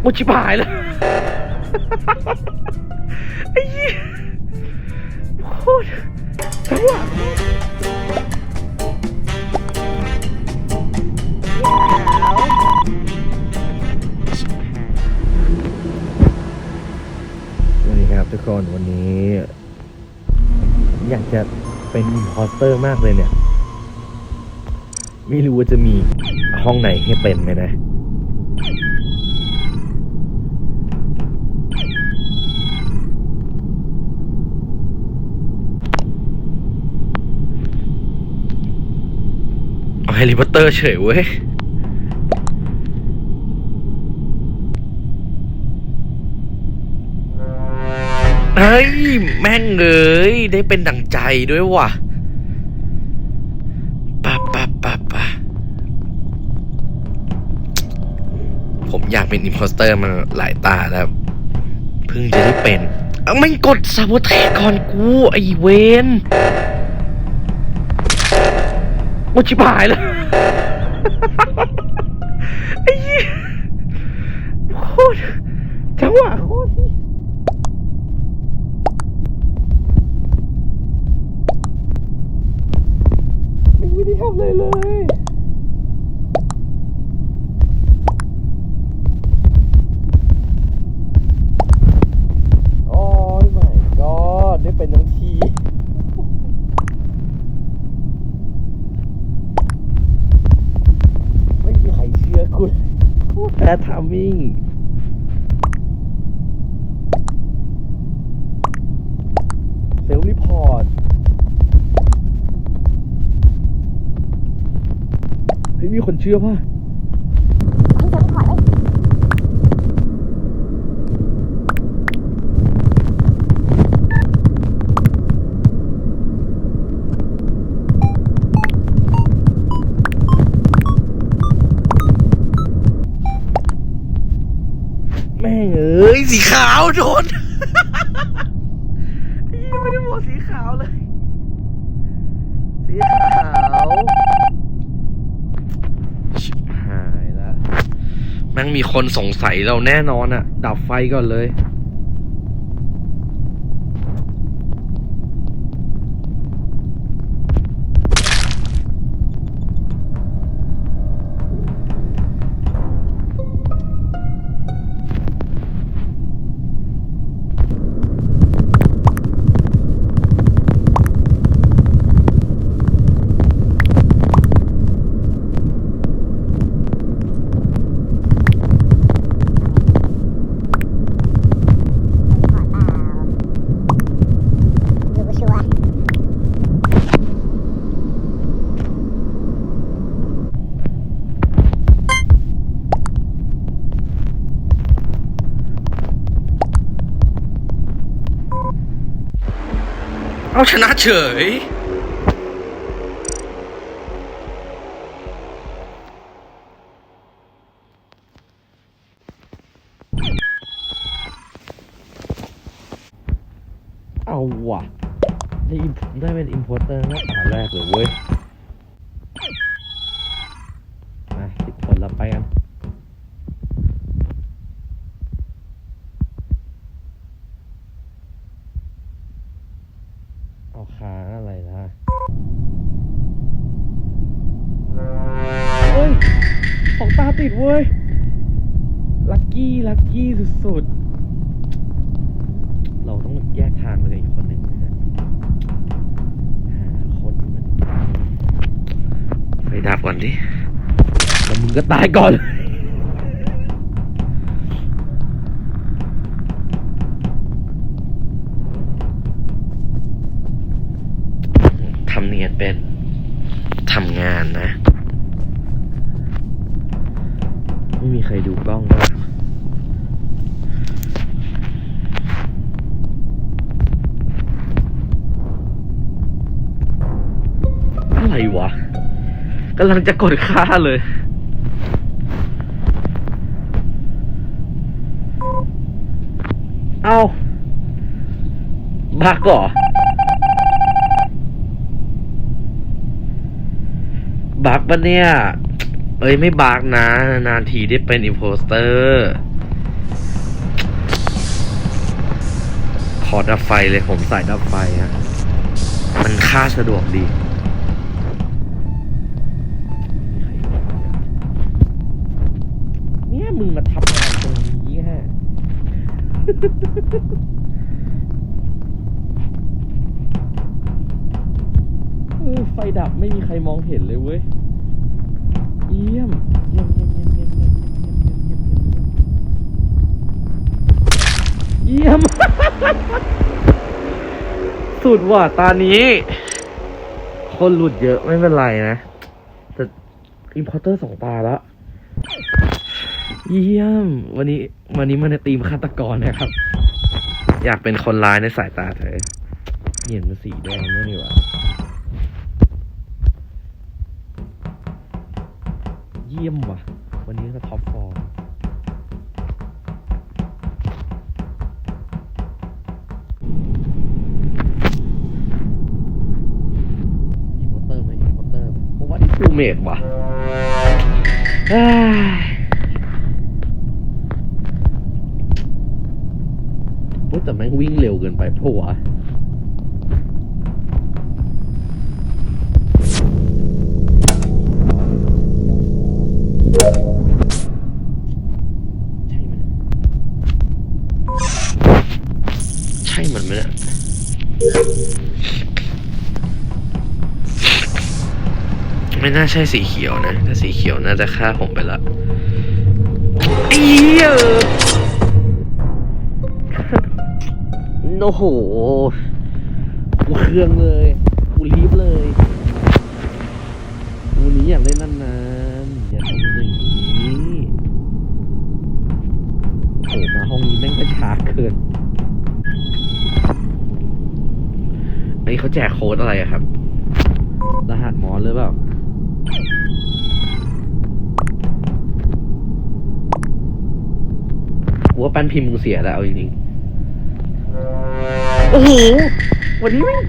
โอ้ชิบหายแล้วไอ้เหี้ยโคตรจังหวะสวัสดีครับทุกคนวันนี้ อยากจะเป็นอินพอสเตอร์มากเลยเนี่ย ไม่รู้ว่าจะมีห้องไหนให้เป็นไหมนะ แฮร์รี่พอตเตอร์เฉยเว้ยเฮ้ย แม่งเอ้ยได้เป็นดังใจด้วยว่ะปะปะปะปะผมอยากเป็นอิมโพสเตอร์มาหลายตาแล้วเพิ่งจะได้เป็น ไม่กดซาโบเทก่อนกู ไอเวน อ้ชิบหายแล้วไอ้เหี้ยโคตรจังหวะโคตรไม่ได้ทำเลยเลยโอ้ยไม่ก็ได้เป็นทั้งที ไม่มีใครเชื่อคุณ แพ้ทามมิ่งเซลล์รีพอร์ตเฮ้ยมีคนเชื่อป่ะ ให้เซลล์รีพอร์ตไว้ แม่งเอ้ยสีขาวโดนยังไม่ได้บอกสีขาวเลย สีขาวชิบหายแล้วแม่งมีคนสงสัยเราแน่นอนอะดับไฟก่อนเลย เอาชนะเฉย ตาติดเว้ย ลักกี้ ลักกี้สุดๆ เราต้องแยกทางไปเลยอีกคนหนึ่งนะฮะหาคนที่มันไปดับก่อนดิ แล้วมึงก็ตายก่อนทำเนียนเป็นทำงานนะ ไม่มีใครดูกล้องด้วยอะไรวะกำลังจะกดค่าเลยเอาบักเหรอบักปะเนี่ย เอ้ยไม่บากนะ นานทีได้เป็นอิมโพสเตอร์ขอดับไฟเลยผมใส่ดับไฟฮะมันค่าสะดวกดี เนี่ยมึงมาทำงานตรงนี้ฮะไฟดับไม่มีใครมองเห็นเลยเว้ย ยี่ยมเยี่ยมเยี่ยมเยี่ยมเยี่ยมเยี่ยมเยี่ยมเยี่ยมเยี่ยมเยี่ยมเยี่ยมเยี่ยมสุดว่ะตานี้ คนหลุดเยอะไม่เป็นไรนะ แต่อิมพอร์เตอร์สองตาแล้วเยี่ยม วันนี้ วันนี้มันในตีมฆาตกรนะครับ อยากเป็นคนร้ายในสายตาเธอเห็นมันสีแดงด้วยนี่ว่า ยี่ยมว่ะ วันนี้ก็ท็อปฟอร์มอีโมเตอร์ไหมอีโมเตอร์ผมว่าที่ฟูเมดว่ะเอ้ยโอ้แต่แม่งวิ่งเร็วเกินไปเพราะวะ ไม่น่าใช่สีเขียวนะ ถ้าสีเขียวน่าจะฆ่าผมไปละไอ้เหี้ยโอ้โหกูเครื่องเลยกูรีบเลยกูนี้อยากเล่นนานๆอย่าทำอย่างนี้โอ้มาห้องนี้แม่งก็ช้าเกินอันนี้เขาแจกโค้ดอะไรอะครับ รหัสมอสหรือเปล่า กูว่าปั้นพิมพ์มึงเสียแล้วเอาจริงๆโอ้โหวันนี้แม่ง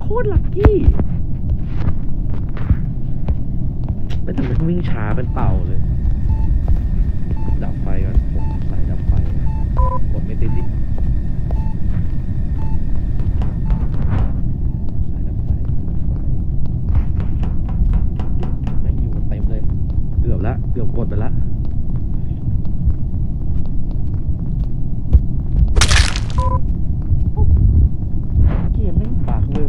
โคตรลัคกี้ไม่ทำไมวิ่งช้าเป็นเป่าเลย ดับไฟก่อนผมใส่ดับไฟนะกดไม่ติดดิใส่ดับไฟไม่งอยู่กันเต็มเลยเกือบละเกือบกดไปละเกมแม่งปากเลย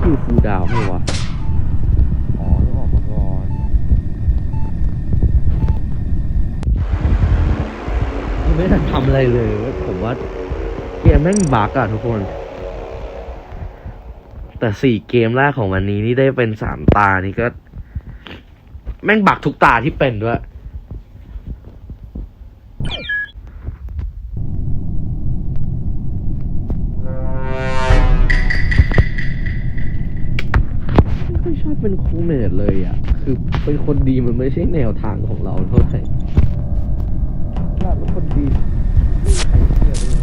คือฟูลดาวน์ไหมวะ อ๋อต้องออกมาก่อนยังไม่ได้ทำอะไรเลยเว้ยผมว่าเกมแม่ง บักอะทุกคน แต่สี่เกมแรกของวันนี้นี่ได้เป็นสามตานี่ก็ แม่งบักทุกตาที่เป็นด้วยไม่ค่อยชอบเป็นครูเมดเลยอะ คือเป็นคนดีมันไม่ใช่แนวทางของเราเท่าไหร่เป็นคนดีไม่มีใครเชื่อเลย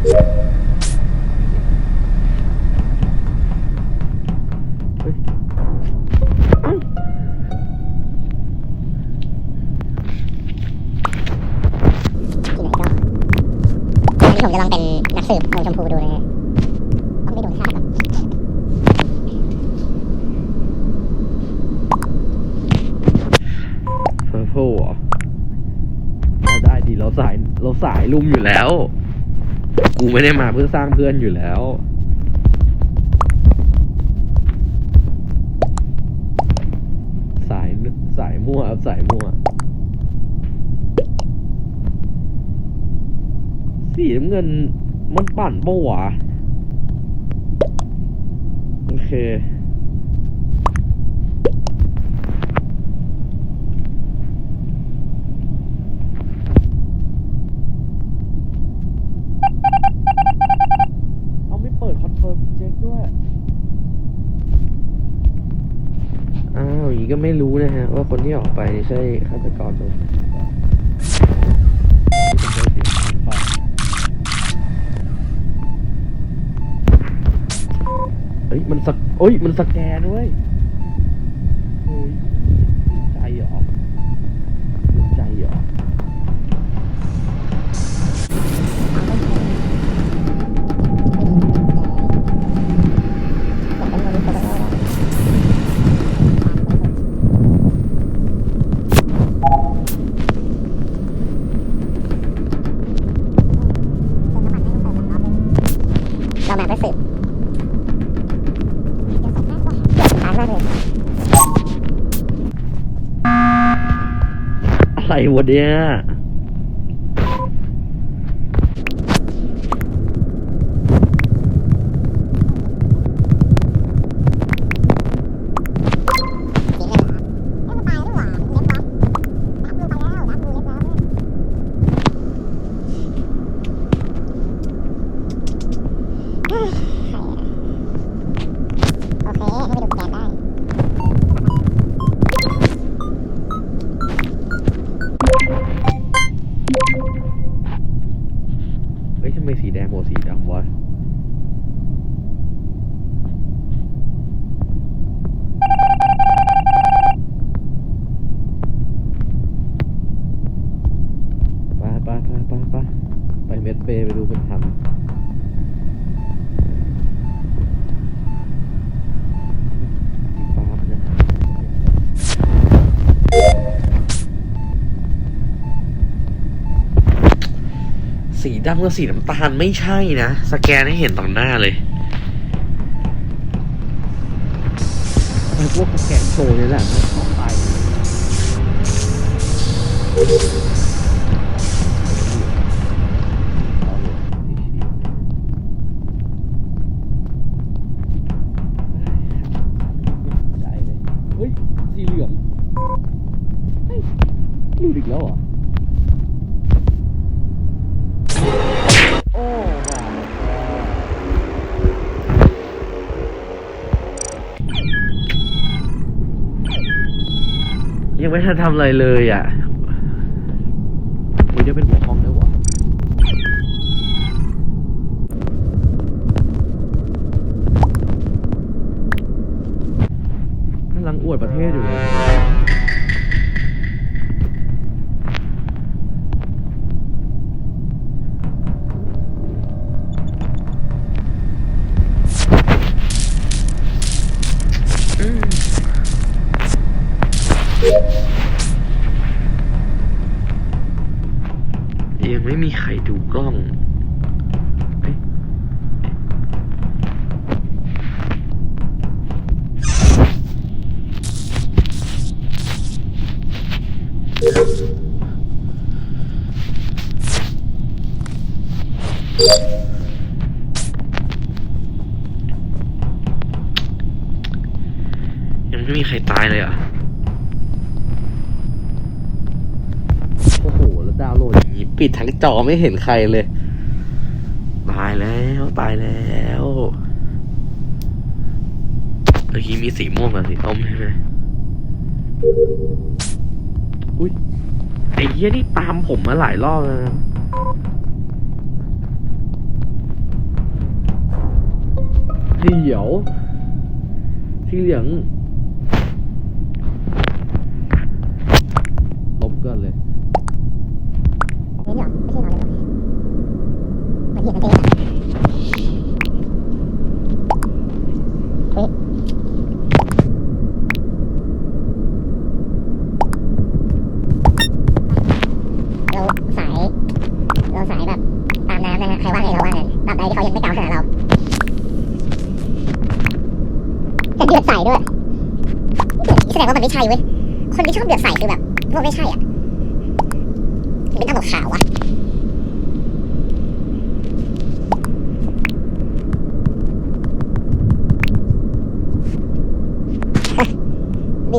เฮ้ยเอ้า ที่ไหนก็วันนี้ ผมจะลองเป็นนักสืบเอาชมพูดูเลยฮะต้องไปโดนฆ่าก่อนเพอร์เพลเหรอเราได้ดีเราสายเราสายลุ่มอยู่แล้ว กูไม่ได้มาเพื่อสร้างเพื่อนอยู่แล้วสายสายมั่วครับสายมั่ว สีน้ำเงินมันปั่นปะวะ โอเค ก็ไม่รู้นะฮะ ว่าคนที่ออกไปใช่ฆาตกรไหมเฮ้ยมันสักเฮ้ยมันสแกนเว้ย เรามาเพื่อสืบช้ามากเลยอะไรวะเนี่ย สีเหลืองเอ๊ะมันตายด้วยหว่าเล็บวับนับดูไปแล้วนับดูเล็บแล้วเนี่ยเฮ้ยใครอะโอเค ให้ไปดูสแกนได้ เฮ้ยทำไมสีแดงโหสีดำวะ ไปไปไปไปไปไปเมดเบย์ไปดูเป็นทำสีฟ้ามันจะสี ดำกับสีน้ำตาลไม่ใช่นะ สแกนให้เห็นต่อหน้าเลยไอ้พวกสแกนโชว์นี่แหละมันของไปเฮ้ย สีเหลือง เฮ้ยหลุดอีกแล้วเหรอ ไม่ทันทำอะไรเลยอะมันจะเป็น ดูกล้องเอ้ยยังไม่มีใครตายเลยอะ โอ้โห แล้วดาวโหลดอย่า ปิดทั้งจอไม่เห็นใครเลย ตายแล้วตายแล้วเมื่อกี้มีสีม่วงกับสีส้มใช่ไหมอุ้ยไอ้เหี้ยนี่ตามผมมาหลายรอบแล้วนะเดี๋ยวสีเหลืองลบกันเลย นี่เหรอไม่ใช่นอนเลยเหรอมาเหยียบกันเองอะเฮ้ยเราสาย เราสายแบบตามน้ำนะฮะ ใครว่าไงเราว่าไงตราบใดที่เขายังไม่กล่าวหาเราจะเดือดใส่ด้วยแสดงว่ามันไม่ใช่เว้ย คนที่ชอบเดือดใส่คือแบบพวกไม่ใช่อะถึงไม่ต้องบอกข่าววะ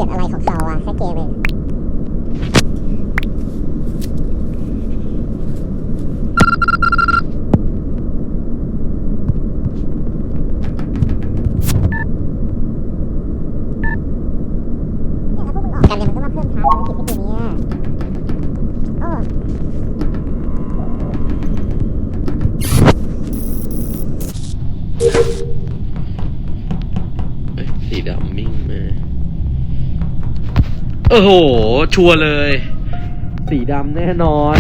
เบียด โอ้โห ชัวร์เลย สีดำแน่นอน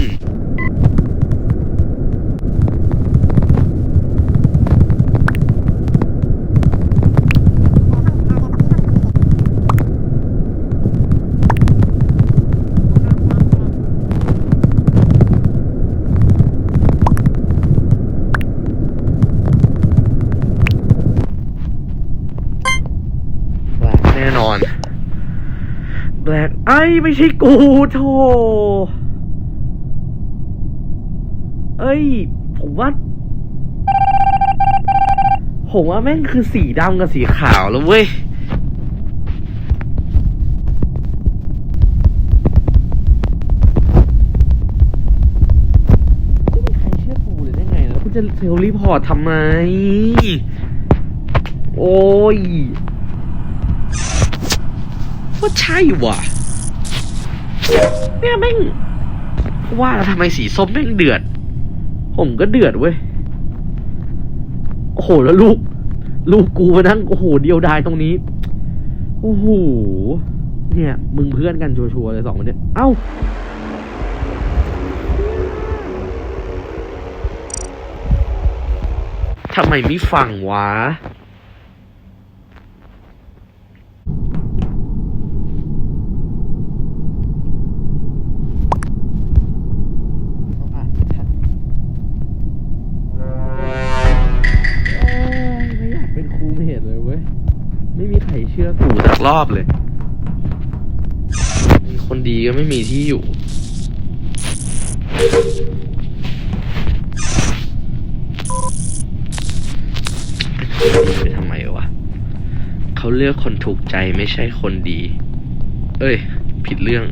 แบล็กแน่นอน แบล็กไอ้ไม่ใช่กูโธ่เอ้ย ผมว่า ผมว่าแม่งคือสีดำกับสีขาวแล้วเว้ยไม่มีใครเชื่อกูได้ไงแล้วคุณจะเซลล์รีพอร์ตทำไม โอ้ย ว่าใช่ว่ะเนี่ยแม่งว่าแล้วทำไมสีส้มแม่งเดือด ผมก็เดือดเว้ย โอ้โหแล้วลูก ลูกกูมานั่งโอ้โหเดียวดายตรงนี้ โอ้โห เนี่ย มึงเพื่อนกันชัวร์ๆเลยสองคนเนี่ย เอ้าทำไมไม่ฟังวะ รอบเลย มีคนดีก็ไม่มีที่อยู่ ไปทำไมวะเขาเลือกคนถูกใจไม่ใช่คนดี เอ้ย ผิดเรื่อง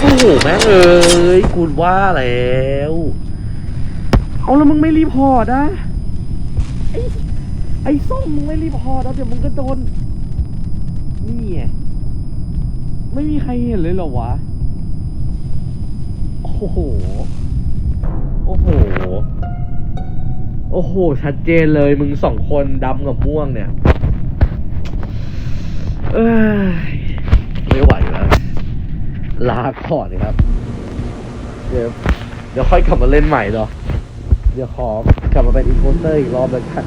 โอ้โห แม่งเอ้ยกูว่าแล้ว เอาแล้วมึงไม่รีพอร์ตอะ ไอ้ไอ้ส้มมึงไม่รีพอร์ตแล้วเดี๋ยวมึงก็โดน นี่ไงไม่มีใครเห็นเลยเหรอวะ โอ้โห โอ้โห โอ้โห ชัดเจนเลยมึงสองคนดำกับม่วงเนี่ย เอ้ย ไม่ไหวแล้ว ลาก่อนครับ เดี๋ยว เดี๋ยวค่อยกลับมาเล่นใหม่เนาะเดี๋ยวขอกลับมาเป็นอินโพสเตอร์อีกรอบแล้วกัน